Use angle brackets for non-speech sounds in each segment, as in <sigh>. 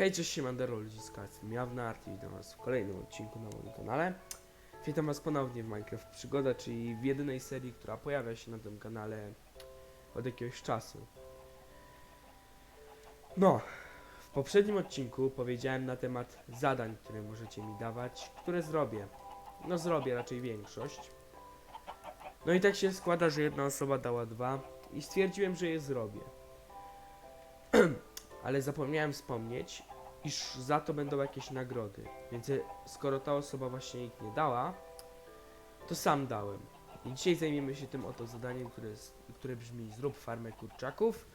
Hej, cześć, siemandero, ludzi z Kacem, ja w Nart i witam was w kolejnym odcinku na moim kanale. Witam was ponownie w Minecraft Przygoda, czyli w jedynej serii, która pojawia się na tym kanale od jakiegoś czasu. No, w poprzednim odcinku powiedziałem na temat zadań, które możecie mi dawać, które zrobię. No zrobię raczej większość. No i tak się składa, że jedna osoba dała dwa i stwierdziłem, że je zrobię. <clears throat> Ale zapomniałem wspomnieć, iż za to będą jakieś nagrody. Więc skoro ta osoba właśnie ich nie dała, to sam dałem. I dzisiaj zajmiemy się tym oto zadaniem, które, które brzmi zrób farmę kurczaków.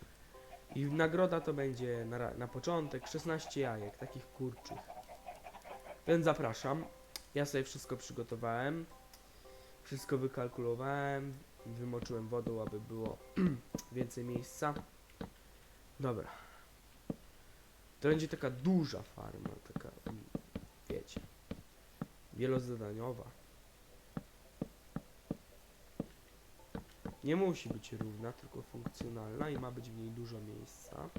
I nagroda to będzie na, na początek 16 jajek, takich kurczych. Więc zapraszam. Ja sobie wszystko przygotowałem. Wszystko wykalkulowałem. Wymoczyłem wodą, aby było <clears throat> więcej miejsca. Dobra. To będzie taka duża farma, taka, wiecie, wielozadaniowa. Nie musi być równa, tylko funkcjonalna i ma być w niej dużo miejsca.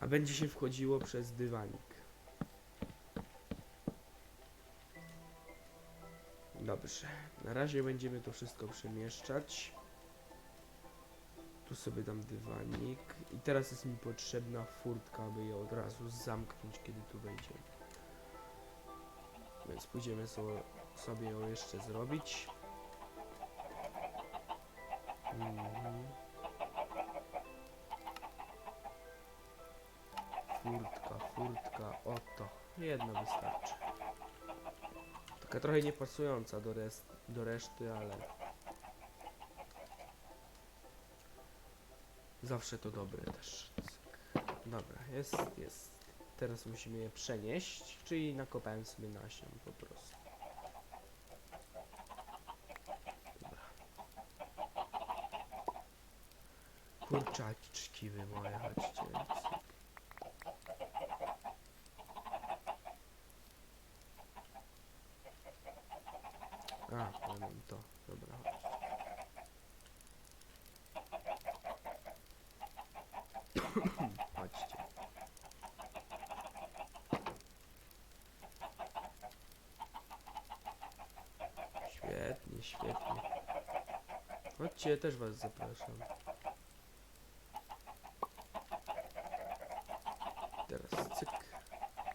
A będzie się wchodziło przez dywanik. Dobrze, na razie będziemy to wszystko przemieszczać. Tu sobie dam dywanik. I teraz jest mi potrzebna furtka, aby je od razu zamknąć, kiedy tu wejdziemy. Więc pójdziemy so, sobie ją jeszcze zrobić. Mhm. Furtka, furtka, oto. Jedna wystarczy. Taka trochę niepasująca do, rest, do reszty, ale Zawsze to dobre też. Dobra, jest, jest. Teraz musimy je przenieść, czyli nakopałem sobie nasion po prostu. Dobra. Kurczaczki wy moje, chodźcie. Cyk. A, ja mam to. Dobra, chodź. Chodźcie. Świetnie, świetnie. Chodźcie, też was zapraszam. Teraz cyk.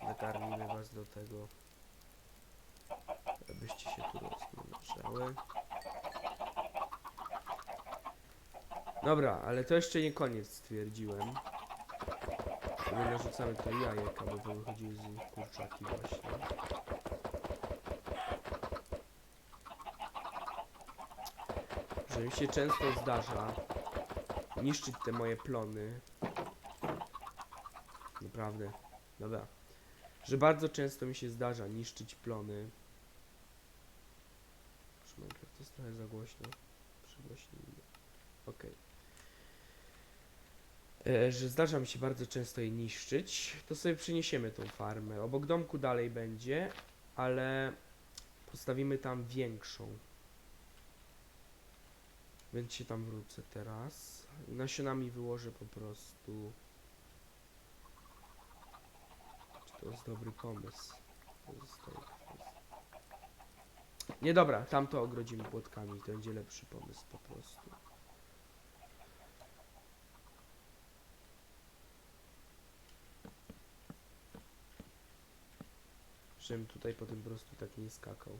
Nakarmimy was do tego, abyście się tu rozmnażały. Dobra, ale to jeszcze nie koniec stwierdziłem. My narzucamy to jajek, aby wychodziły z nich kurczaki właśnie. Że mi się często zdarza niszczyć te moje plony. Naprawdę. Dobra. Że bardzo często mi się zdarza niszczyć plony. Minecraft, to jest trochę za głośno. Przygłośnijmy. Okej. E, Że zdarza mi się bardzo często je niszczyć, to sobie przyniesiemy tą farmę. Obok domku dalej będzie, ale postawimy tam większą. Więc się tam wrócę teraz. Nasionami wyłożę po prostu. Czy? To jest dobry pomysł. Nie dobra, tam to ogrodzimy płotkami, to będzie lepszy pomysł po prostu. Żebym tutaj po prostu tak nie skakał.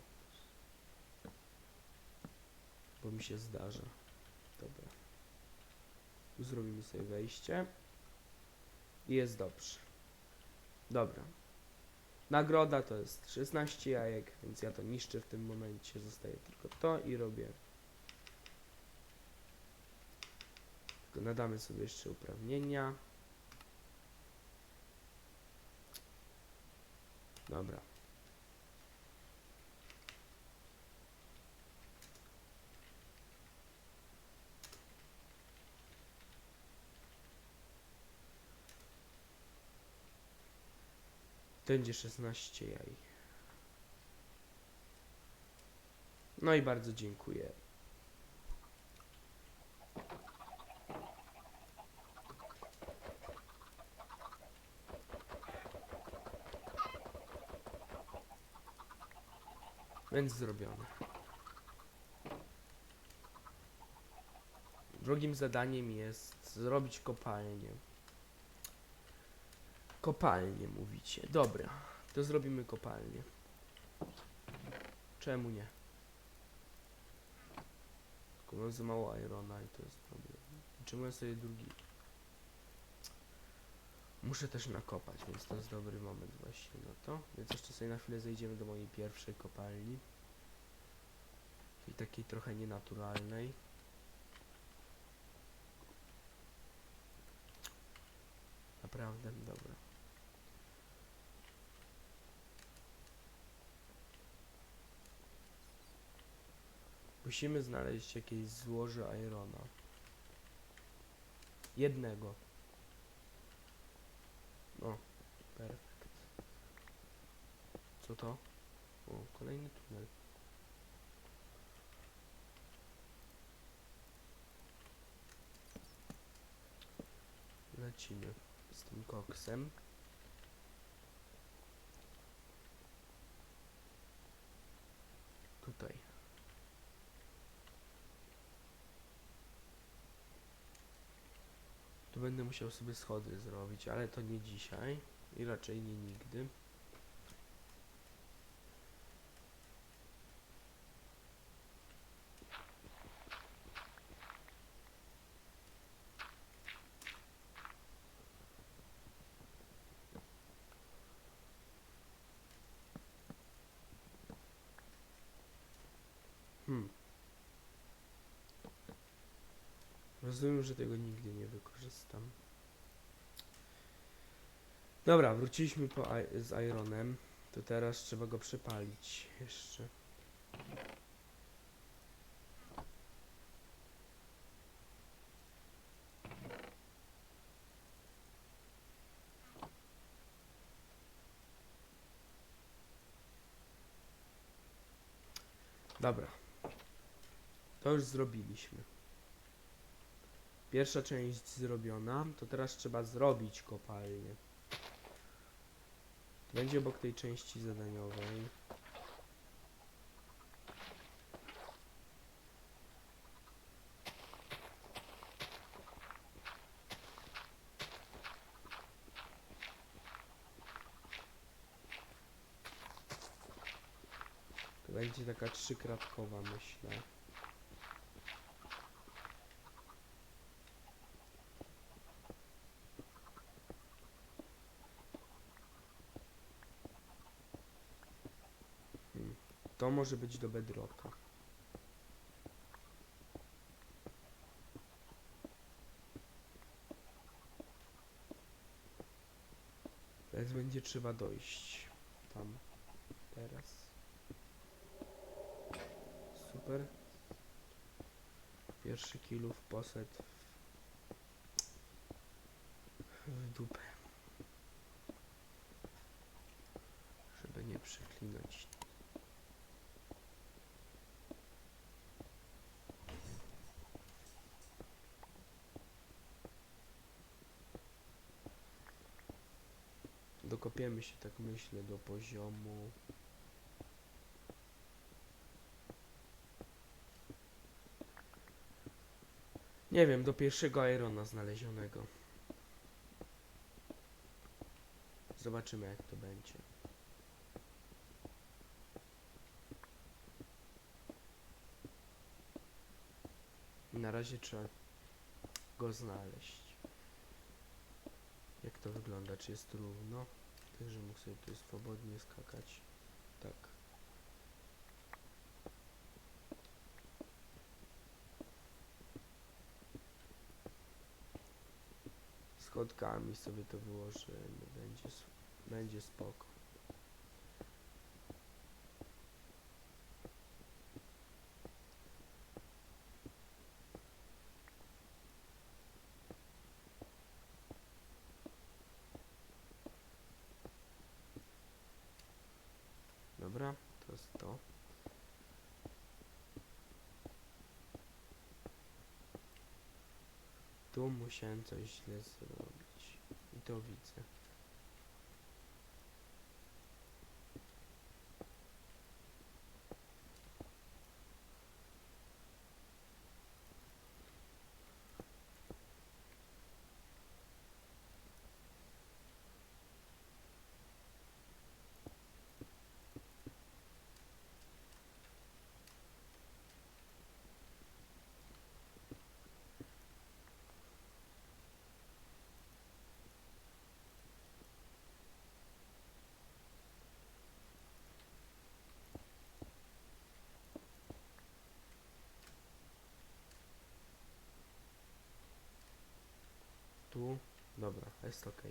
Bo mi się zdarza. Dobra. Zrobimy sobie wejście. I jest dobrze. Dobra. Nagroda to jest 16 jajek, więc ja to niszczę w tym momencie. Zostaje tylko to i robię. Tylko nadamy sobie jeszcze uprawnienia. Dobra. Będzie 16 jaj. No i bardzo dziękuję. Więc zrobione. Drugim zadaniem jest zrobić kopalnię. Kopalnię mówicie. Dobra, to zrobimy kopalnię. Czemu nie? Tylko mam za mało irona i to jest problem. Czemu ja sobie drugi? Muszę też nakopać, więc to jest dobry moment właśnie na to. Więc jeszcze sobie na chwilę zejdziemy do mojej pierwszej kopalni. Czyli takiej trochę nienaturalnej. Naprawdę, dobra. Musimy znaleźć jakieś złoże Irona. Jednego. O, perfekt. Co to? O, kolejny tunel. Lecimy z tym koksem. Tutaj. Tu będę musiał sobie schody zrobić, ale to nie dzisiaj i raczej nie nigdy. Rozumiem, że tego nigdy nie wykorzystam. Dobra, wróciliśmy po z Ironem. To teraz trzeba go przepalić jeszcze. Dobra. To już zrobiliśmy. Pierwsza część zrobiona, to teraz trzeba zrobić kopalnię. Będzie obok tej części zadaniowej. To będzie taka trzykratkowa, myślę. Hmm. To może być do bedrocka. Teraz będzie trzeba dojść tam teraz. Super. Pierwszy kilów poset w, w dupę. Żeby nie przeklinać. Dokopiemy się, tak myślę, do poziomu. Nie wiem, do pierwszego Irona znalezionego. Zobaczymy jak to będzie. Na razie trzeba go znaleźć. Jak to wygląda? Czy jest równo? Tak, że mógł sobie tu swobodnie skakać. Tak. Schodkami sobie to wyłożymy. Będzie, będzie spoko. Dobra, to to. Tu musiałem coś źle zrobić. I to widzę. Tu. Dobra, jest ok.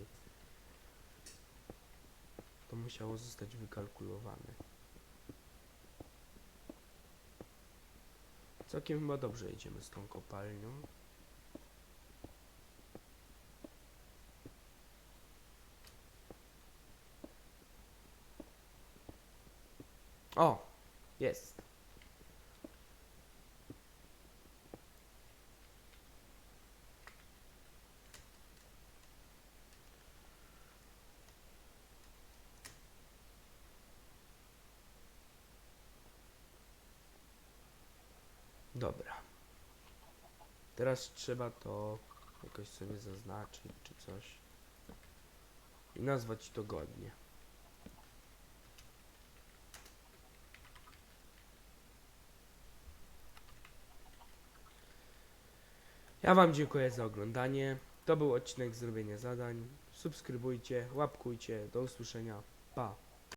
To musiało zostać wykalkulowane. Całkiem chyba dobrze idziemy z tą kopalnią. O! Jest. Dobra. Teraz trzeba to jakoś sobie zaznaczyć czy coś. I nazwać to godnie. Ja Wam dziękuję za oglądanie. To był odcinek zrobienia zadań. Subskrybujcie, łapkujcie. Do usłyszenia. Pa.